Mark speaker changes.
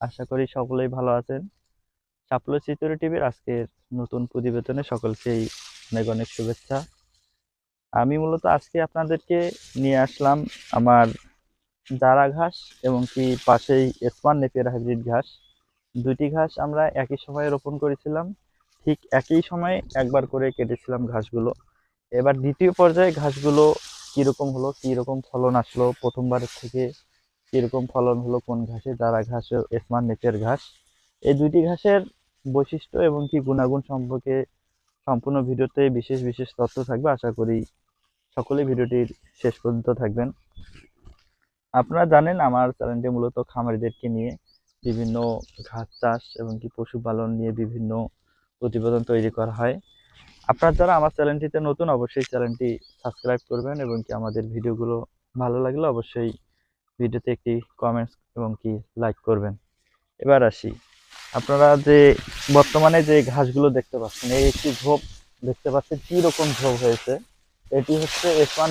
Speaker 1: আশা করি সকলেই ভালো আছেন। সাপলো চিতরি টিভির আজকের নতুন প্রতিবেদনে সকলকেই অনেক অনেক শুভেচ্ছা। আমি মূলত আজকে আপনাদেরকে নিয়ে আসলাম আমার জারা ঘাস এবং কি পাশেই এসমান নেপিয়ার হাইব্রিড ঘাস। দুটি ঘাস আমরা একই সময়ে রোপণ করেছিলাম। ঠিক একই সময়ে একবার করে কেটেছিলাম ঘাসগুলো। এবার দ্বিতীয় পর্যায়ে ঘাসগুলো কীরকম হলো, কীরকম ফলন আসলো প্রথমবারের থেকে কীরকম ফলন হলো কোন ঘাসে? যারা ঘাস এসমান নেচের ঘাস। এই দুইটি ঘাসের বৈশিষ্ট্য এবং কি গুণাগুণ সম্পর্কে সম্পূর্ণ ভিডিওতে বিশেষ বিশেষ তথ্য থাকবে, আশা করি সকলেই ভিডিওটির শেষ পর্যন্ত থাকবেন। আপনারা জানেন আমার চ্যানেলটি মূলত খামারিদেরকে নিয়ে বিভিন্ন ঘাস চাষ এবং কি পশুপালন নিয়ে বিভিন্ন প্রতিবেদন তৈরি করা হয়। আপনারা যারা আমার চ্যানেলটিতে নতুন, অবশ্যই চ্যানেলটি সাবস্ক্রাইব করবেন এবং কি আমাদের ভিডিওগুলো ভালো লাগলে অবশ্যই ভিডিওতে একটি কমেন্টস এবং কি লাইক করবেন। এবার আসি। আপনারা যে বর্তমানে যে ঘাসগুলো দেখতে পাচ্ছেন, এই একটি ঝোপ দেখতে পাচ্ছেন, কীরকম ঝোপ হয়েছে? এটি হচ্ছে এসওয়ান